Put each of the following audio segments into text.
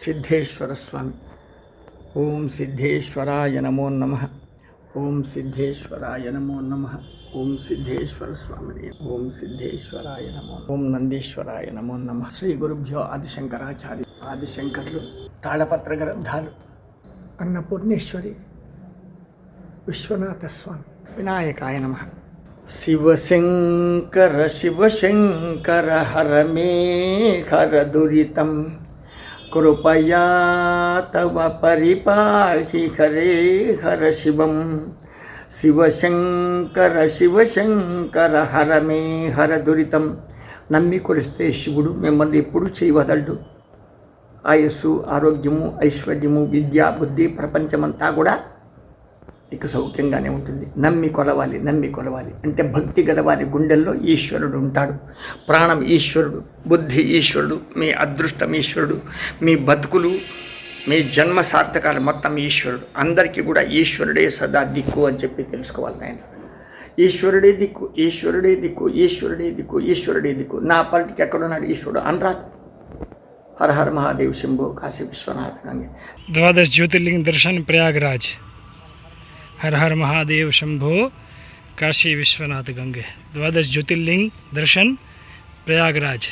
సిద్ధేశ్వర స్వామి. ఓం సిద్ధేశ్వరాయ నమో నమ. ఓం సిద్ధేశ్వరాయ నమో నమ. ఓం సిద్ధేశ్వర స్వామిని. ఓం సిద్ధేశ్వరాయ నమో ఓం నందీశ్వరాయ నమో నమ. శ్రీ గురుభ్యో ఆదిశంకరాచార్య ఆదిశంకర్లు తాళపత్ర గ్రంథాలు అన్నపూర్ణేశ్వరి విశ్వనాథ స్వామి వినాయకాయ నమ. శివశంకర శివశంకర హర మే హర దురితం. కృపయా తవ పరిపాహి హరే హర శివం. శివశంకర శివశంకర హర మే హర దురితం. నమ్మి కొలిస్తే శివుడు మిమ్మల్ని ఎప్పుడు చేయవదలడు. ఆయుస్సు ఆరోగ్యము ఐశ్వర్యము విద్య బుద్ధి ప్రపంచమంతా కూడా నీకు సౌఖ్యంగానే ఉంటుంది. నమ్మి కొలవాలి నమ్మి కొలవాలి. అంటే భక్తి గలవారి గుండెల్లో ఈశ్వరుడు ఉంటాడు. ప్రాణం ఈశ్వరుడు బుద్ధి ఈశ్వరుడు మీ అదృష్టం ఈశ్వరుడు మీ బతుకులు మీ జన్మ సార్థకాలు మొత్తం ఈశ్వరుడు. అందరికీ కూడా ఈశ్వరుడే సదా దిక్కు అని చెప్పి తెలుసుకోవాలి నాయన. ఈశ్వరుడే దిక్కు ఈశ్వరుడే దిక్కు ఈశ్వరుడే దిక్కు ఈశ్వరుడే దిక్కు. నా పల్లికి ఎక్కడున్నాడు ఈశ్వరుడు? అనరాదు హర హర మహాదేవ్ శంభు కాశీ విశ్వనాథ్ ద్వాదశ జ్యోతిర్లింగ దర్శన్ ప్రయాగరాజ్. हर हर महादेव शंभो काशी विश्वनाथ गंगे। द्वादश ज्योतिर्लिंग दर्शन प्रयागराज।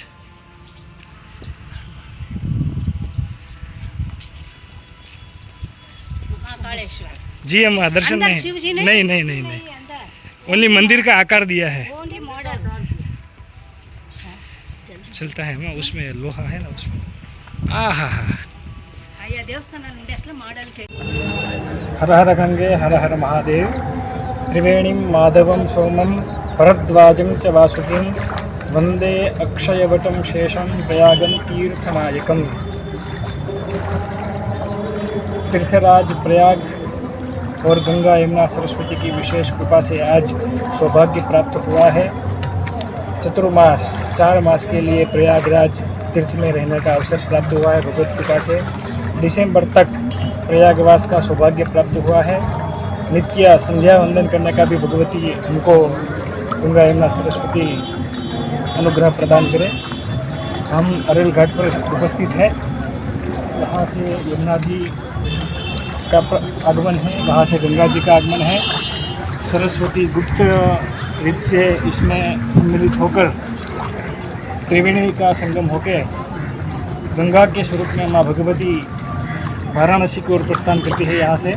जी हम दर्शन नहीं। नहीं? नहीं? नहीं नहीं नहीं। ओनली मंदिर का आकार दिया है। चलता है उसमें लोहा है ना उसमें। आ हा हा। हर हर गंगे हर हर महादेव त्रिवेणी माधव ಹರ ಹರ ಮಹಾದೇವ್ वंदे अक्षयवट शेषं प्रयागम तीर्थनायक तीर्थराज प्रयाग और गंगा यमुना सरस्वती की विशेष कृपा से आज सौभाग्य प्राप्त हुआ है चतुर्मास चार मास के लिए प्रयागराज तीर्थ में रहने का अवसर प्राप्त हुआ है भगवत कृपा से दिसंबर तक प्रयागवास का सौभाग्य प्राप्त हुआ है। नित्य संध्या वंदन करने का भी भगवती हमको गंगा, यमुना, सरस्वती अनुग्रह प्रदान करें। हम अरेल घाट पर उपस्थित हैं। वहाँ से यमुना जी का आगमन है। वहाँ से गंगा जी का आगमन है। सरस्वती गुप्त रीत से इसमें सम्मिलित होकर त्रिवेणी का संगम होकर गंगा के स्वरूप में माँ भगवती वाराणसी की ओर प्रस्थान करती है यहाँ से।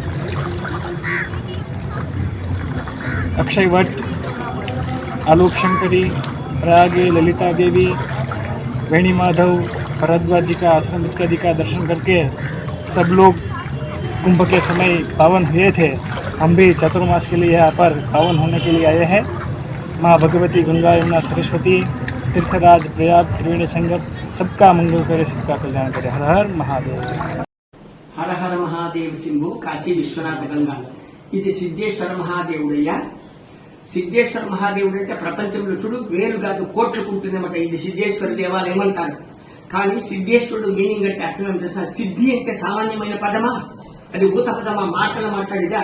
अक्षय भट्ट, आलोक शंकरी प्रयागे ललिता देवी, वेणी माधव, भरद्वाज जी का आश्रम इत्यादि का दर्शन करके सब लोग कुंभ के समय पावन हुए थे। हम भी चतुर्मास के लिए यहाँ पर पावन होने के लिए आए हैं। माँ भगवती, गंगा, यमुना, सरस्वती, तीर्थराज, प्रयाग, त्रिवेणी संगत सबका मंगल करे, सबका कल्याण करे। हर हर महादेव। హర హర సింహు కాశీ విశ్వనాథ గంగా. ఇది సిద్ధేశ్వర మహాదేవుడయ్యా. సిద్ధేశ్వర మహాదేవుడు అంటే ప్రపంచంలో చూడు వేరు కాదు కోట్లు ఉంటుందన్నమాట ఇది సిద్ధేశ్వర దేవాలయం అంటారు కానీ సిద్ధేశ్వరుడు మీనింగ్ అంటే అర్థం ఏం తెలుసా? సిద్ధి అంటే సామాన్యమైన పదమా? అది ఊత పదమా? మాటలు మాట్లాడిదా?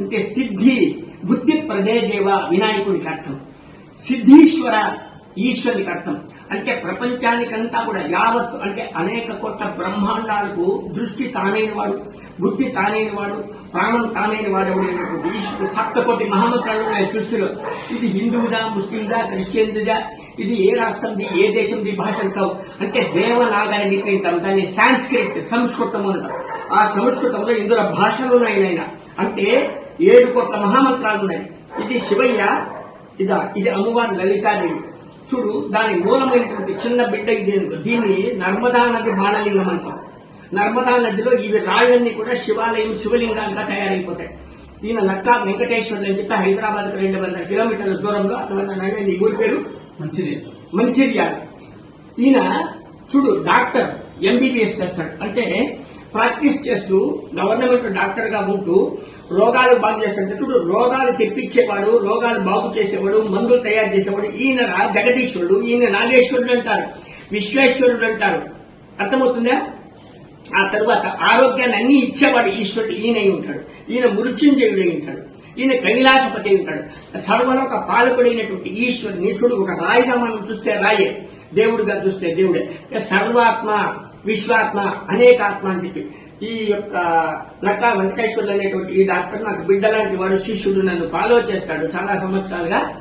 అంటే సిద్ధి బుద్ధి ప్రదే దేవ వినాయకుడికి అర్థం. సిద్ధీశ్వర ఈశ్వరునికి అర్థం. అంటే ప్రపంచానికంతా కూడా యావత్ అంటే అనేక కోట్ల బ్రహ్మాండాలకు దృష్టి తానైన వాడు బుద్ధి తానైన వాడు ప్రాణం తానైన వాడు ఎవడైనటువంటి ఈశ్వరుడు సప్తకోటి మహామంత్రాలు ఉన్నాయి సృష్టిలో. ఇది హిందువుదా ముస్లిందా క్రిస్టియన్దా ఇది ఏ రాష్ట్రంది ఏ దేశంది భాషలు కావు అంటే దేవనాగరి లిపి అంటాం దాన్ని సాంస్క్రిట్ సంస్కృతం అంటాం. ఆ సంస్కృతంలో ఇందులో భాషలు ఉన్నాయి అంటే ఏడు కోట్ల మహామంత్రాలు ఉన్నాయి ఇది శివయ్య ఇదా ఇది అమ్మవారి లలితాదేవి. చూడు దాని మూలమైనటువంటి చిన్న బిడ్డ ఇది. దీన్ని నర్మదా నది బాణలింగం అంటాం. నర్మదా నదిలో ఇవి రాళ్ళన్నీ కూడా శివాలయం శివలింగాలుగా తయారైపోతాయి. ఈయన నక్కా వెంకటేశ్వర్లు అని చెప్పి హైదరాబాద్కు రెండు వందల కిలోమీటర్ల దూరంలో అటువంటి ఈ ఊరి పేరు? మంచిర్యాల. మంచిర్యాల. ఈయన చూడు డాక్టర్ ఎంబీబీఎస్ చేస్తాడు. అంటే ప్రాక్టీస్ చేస్తూ గవర్నమెంట్ డాక్టర్గా ఉంటూ రోగాలు బాగు చేస్తాడు చూడు రోగాలు తెప్పించేవాడు రోగాలు బాగు చేసేవాడు మందులు తయారు చేసేవాడు ఈయన జగదీశ్వరుడు ఈయన నాగేశ్వరుడు అంటారు విశ్వేశ్వరుడు అంటారు. అర్థమవుతుందా? ఆ తర్వాత ఆరోగ్యాన్ని అన్ని ఇచ్చేవాడు ఈశ్వరుడు ఈయన అయి ఉంటాడు. ఈయన మృత్యుంజయుడై ఉంటాడు. ఈయన కైలాసపతి ఉంటాడు. సర్వలోక పాలకుడైనటువంటి ఈశ్వరుని చూడు ఒక రాయిగా మనం చూస్తే రాయే. దేవుడిగా చూస్తే దేవుడే. సర్వాత్మ విశ్వాత్మ అనేకాత్మ అని చెప్పి. ఈ యొక్క నక్కా వెంకటేశ్వర్లు అనేటువంటి ఈ డాక్టర్ నాకు బిడ్డ లాంటి వాడు శిష్యుడు నన్ను ఫాలో చేస్తాడు చాలా సంవత్సరాలుగా.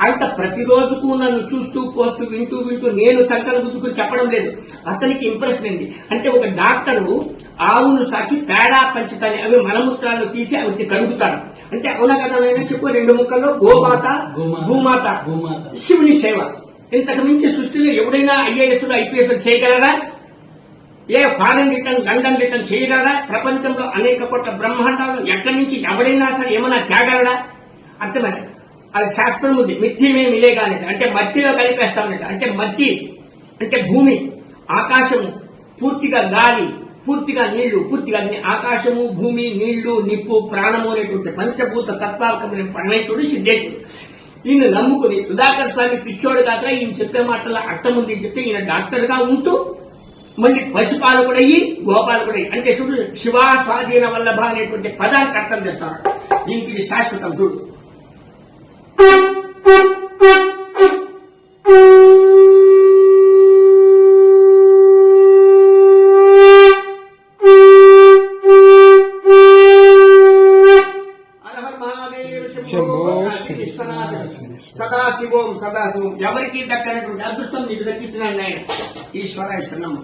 అంత ప్రతిరోజుకు నన్ను చూస్తూ పోస్తూ వింటూ వింటూ నేను చక్కలు గుద్దుకుని చెప్పడం లేదు. అతనికి ఇంప్రెషన్ అయింది. అంటే ఒక డాక్టరు ఆవును సాకి పేడా పంచుతాని అవి మలమూత్రాలు తీసి అవి కడుగుతారు. అంటే అవునా కదా నేను చెప్పు రెండు ముక్కల్లో గోమాత భూమాత. శివుని సేవ. ఇంతకు మించి సృష్టిలో ఎవడైనా ఐఏఎస్ ఐపీఎస్ చేయగలరా ఏ ఫారెన్ రిటర్న్ లండన్ రిటర్న్ చేయగలరా ప్రపంచంలో అనేక కోట్ల బ్రహ్మాండాలు ఎక్కడి నుంచి ఎవడైనా సరే ఏమైనా తేగలరా అర్థమైంది? అది శాస్త్రం ఉంది. మిట్టి మేము మిలేగానే అంటే మట్టిలో కలిపేస్తామన్నట్టు అంటే మట్టి అంటే భూమి ఆకాశము పూర్తిగా గాలి పూర్తిగా నీళ్ళు పూర్తిగా ఆకాశము భూమి నీళ్ళు నిప్పు ప్రాణము అనేటువంటి పంచభూత తత్వాలకమైన పరమేశ్వరుడు సిద్ధేశ్వరుడు. ఈయన నమ్ముకుని సుధాకర్ స్వామి పిచ్చోడు కాక ఈయన చెప్పే మాటల అర్థం ఉంది అని చెప్తే ఈయన డాక్టర్గా ఉంటూ మళ్ళీ పశుపాలు కూడా అయ్యి గోపాలు కూడా అయ్యి అంటే చూడు శివా స్వాధీన వల్లభ అనేటువంటి పదానికి అర్థం చేస్తారు దీనికి ఇది శాశ్వతం చూడు. సదాశివం సదాశివం ఎవరికి దక్కనటువంటి అదృష్టం నీకు దక్కించిన ఆయన ఈశ్వర ఈశ్వరం